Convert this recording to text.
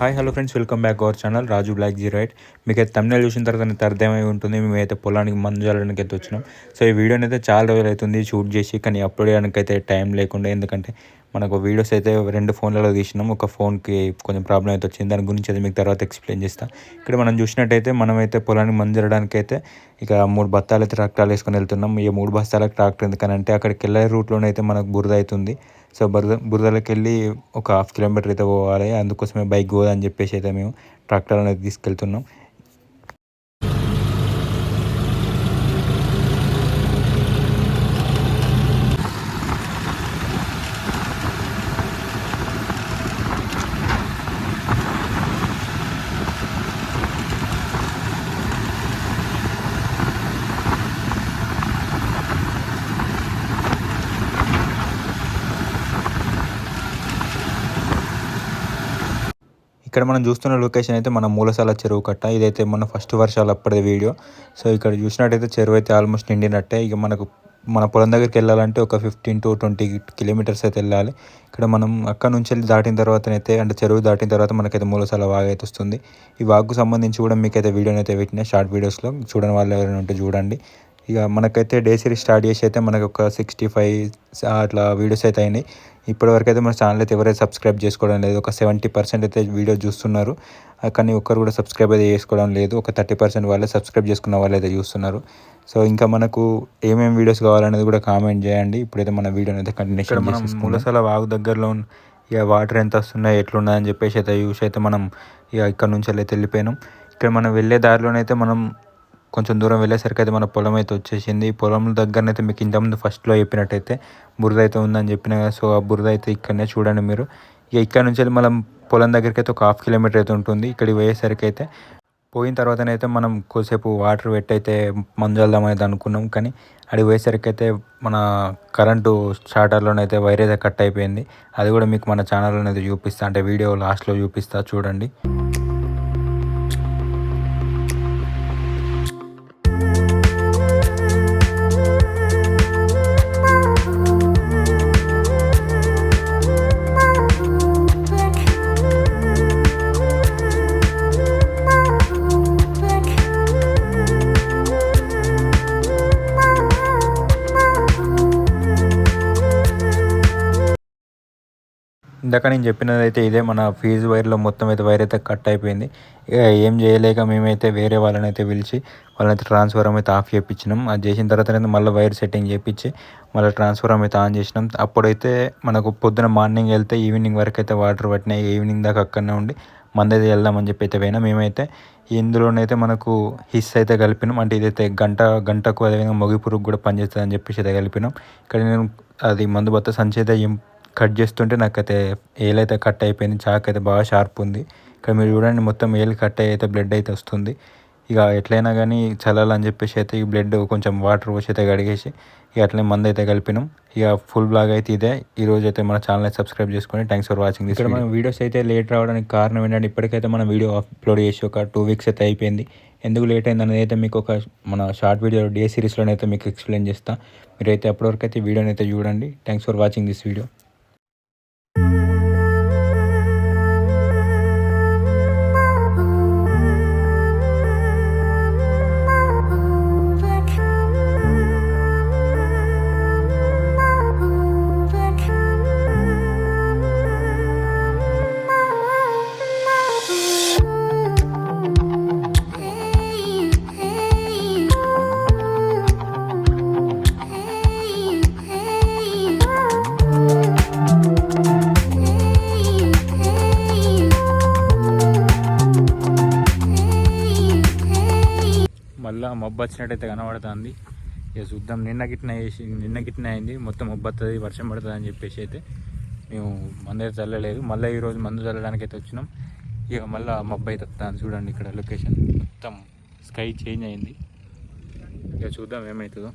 Hi hello friends welcome back our channel Raju block zero right మీకు అయితే తమిళ చూసిన తర్వాత మీకు అర్థమై ఉంటుంది మేమైతే పొలానికి మందు చల్లడానికి అయితే వచ్చినాం. సో ఈ వీడియోని అయితే చాలా రోజులు అవుతుంది షూట్ చేసి కానీ అప్లోడ్ చేయడానికి అయితే టైం లేకుండా ఎందుకంటే మనకు వీడియోస్ అయితే రెండు ఫోన్లలో తీసినాం. ఒక ఫోన్కి కొంచెం ప్రాబ్లం అయితే వచ్చింది దాని గురించి అయితే మీకు తర్వాత ఎక్స్ప్లెయిన్ చేస్తాను ఇక్కడ మనం చూసినట్టయితే మనమైతే పొలానికి మందు జరగడానికి అయితే ఇక మూడు బత్తాలు అయితే ట్రాక్టర్లు వేసుకొని వెళ్తున్నాం. ఈ మూడు బస్తాలకు ట్రాక్టర్ ఎందుకనంటే అక్కడికి వెళ్ళే రూట్లోనైతే మనకు బురద అవుతుంది. సో బురద బురదలోకి వెళ్ళి ఒక హాఫ్ కిలోమీటర్ అయితే పోవాలి. అందుకోసమే బైక్ పోదని చెప్పేసి అయితే మేము ట్రాక్టర్ అనేది తీసుకెళ్తున్నాం. ఇక్కడ మనం చూస్తున్న లొకేషన్ అయితే మన మూలసాల చెరువు కట్ట. ఇదైతే మన ఫస్ట్ వర్షాలు అప్పటిది వీడియో. సో ఇక్కడ చూసినట్టయితే చెరువు అయితే ఆల్మోస్ట్ నిండినట్టే. ఇక మనకు మన పొలం దగ్గరికి వెళ్ళాలంటే ఒక ఫిఫ్టీన్ టు ట్వంటీ కిలోమీటర్స్ అయితే వెళ్ళాలి. ఇక్కడ మనం అక్కడ నుంచి వెళ్ళి దాటిన తర్వాతనైతే అంటే చెరువు దాటిన తర్వాత మనకైతే మూలసాల వాగు అయితే వస్తుంది. ఈ వాగుకు సంబంధించి కూడా మీకైతే వీడియోని అయితే పెట్టిన షార్ట్ వీడియోస్లో చూడని వాళ్ళు ఎవరైనా ఉంటే చూడండి. ఇక మనకైతే డే సిరీస్ స్టార్ట్ చేసి అయితే మనకు ఒక సిక్స్టీ ఫైవ్ అట్లా వీడియోస్ అయితే అయినాయి. ఇప్పటివరకు అయితే మన ఛానల్ అయితే ఎవరైతే సబ్స్క్రైబ్ చేసుకోవడం లేదు ఒక సెవెంటీ పర్సెంట్ అయితే వీడియో చూస్తున్నారు. కానీ ఒక్కరు కూడా సబ్స్క్రైబ్ అయితే చేసుకోవడం లేదు ఒక థర్టీ పర్సెంట్ వాళ్ళే సబ్స్క్రైబ్ చేసుకున్న వాళ్ళు అయితే చూస్తున్నారు. సో ఇంకా మనకు ఏమేమి వీడియోస్ కావాలనేది కూడా కామెంట్ చేయండి. ఇప్పుడైతే మన వీడియోని అయితే కంటిన్యూషన్ మనం మూలసల వాగు దగ్గరలో ఇక వాటర్ ఎంత వస్తున్నాయి ఎట్లున్నాయని చెప్పేసి అయితే చూసి అయితే మనం ఇక ఇక్కడ నుంచి అయితే వెళ్ళిపోయినాం. ఇక్కడ మనం వెళ్ళే దారిలోనైతే మనం కొంచెం దూరం వెళ్ళేసరికి అయితే మన పొలం అయితే వచ్చేసింది. పొలం దగ్గరనైతే మీకు ఇంతకుముందు ఫస్ట్లో చెప్పినట్టయితే బురద అయితే ఉందని చెప్పిన సో ఆ బురద అయితే ఇక్కడనే చూడండి మీరు. ఇక ఇక్కడ నుంచి వెళ్ళి మనం పొలం దగ్గరికి అయితే ఒక హాఫ్ కిలోమీటర్ అయితే ఉంటుంది. ఇక్కడికి పోయేసరికి అయితే పోయిన తర్వాతనైతే మనం కొద్దిసేపు వాటర్ పెట్టి అయితే మందు అనుకున్నాం. కానీ అడిగి పోయేసరికి అయితే మన కరెంటు స్టార్టర్లోనైతే వైర్ అయితే కట్ అయిపోయింది. అది కూడా మీకు మన ఛానల్లో అయితే చూపిస్తా అంటే వీడియో లాస్ట్లో చూపిస్తా చూడండి. ఇందాక నేను చెప్పినది అయితే ఇదే మన ఫీజు వైర్లో మొత్తం అయితే వైర్ అయితే కట్ అయిపోయింది. ఇక ఏం చేయలేక మేమైతే వేరే వాళ్ళని అయితే పిలిచి వాళ్ళనైతే ట్రాన్స్ఫారం అయితే ఆఫ్ చేయించినాం అది చేసిన తర్వాత మళ్ళీ వైర్ సెట్టింగ్ చేయించి మళ్ళీ ట్రాన్స్ఫారం అయితే ఆన్ చేసినాం. అప్పుడైతే మనకు పొద్దున మార్నింగ్ వెళ్తే ఈవినింగ్ వరకు అయితే వాటర్ పట్టినాయి. ఈవినింగ్ దాకా అక్కడనే ఉండి మందైతే వెళ్దామని చెప్పి అయితే పోయినా. మేమైతే ఇందులోనైతే మనకు హిస్ అయితే కలిపినాం. అంటే ఇదైతే గంట గంటకు అదేవిధంగా మొగి పురుగు కూడా పనిచేస్తుంది అని చెప్పేసి అయితే కలిపినాం. ఇక్కడ నేను అది మందుబత్త సంచి అయితే కట్ చేస్తుంటే నాకైతే ఏలైతే కట్ అయిపోయింది చాక్ అయితే బాగా షార్ప్ ఉంది. ఇక్కడ మీరు చూడండి మొత్తం ఏలు కట్ అయ్యి అయితే బ్లడ్ అయితే వస్తుంది. ఇక ఎట్లయినా కానీ చల్లాలని చెప్పేసి అయితే ఈ బ్లడ్ కొంచెం వాటర్ పోసి అయితే కడిగేసి ఇక అట్లనే మందు అయితే కలిపినాం. ఇక ఫుల్ బ్లాగ్ అయితే ఇదే. ఈ రోజు అయితే మన ఛానల్ సబ్స్క్రైబ్ చేసుకొని థ్యాంక్స్ ఫర్ వాచింగ్ ఇక్కడ మన వీడియోస్ అయితే లేట్ రావడానికి కారణం ఏంటంటే ఇప్పటికైతే మన వీడియో అప్లోడ్ చేసి ఒక టూ వీక్స్ అయితే అయిపోయింది. ఎందుకు లేట్ అయింది అనేది అయితే మీకు ఒక మన షార్ట్ వీడియో డే సిరీస్లోనైతే మీకు ఎక్స్ప్లెయిన్ చేస్తా. మీరైతే అప్పటివరకు అయితే వీడియోని అయితే చూడండి. Thanks for watching this video ఫుల్గా మబ్బు వచ్చినట్టయితే కనబడుతుంది. ఇక చూద్దాం నిన్న గిట్న వేసి నిన్న గిట్న అయింది. మొత్తం మబ్బు వస్తుంది వర్షం పడుతుంది అని చెప్పేసి అయితే మేము మందు అయితే చల్లలేదు. మళ్ళీ ఈరోజు మందు చల్లడానికి అయితే వచ్చినాం. ఇక మళ్ళీ మబ్బు అయితే వస్తుంది చూడండి ఇక్కడ లొకేషన్. మొత్తం స్కై చేంజ్ అయింది. ఇక చూద్దాం ఏమవుతుందో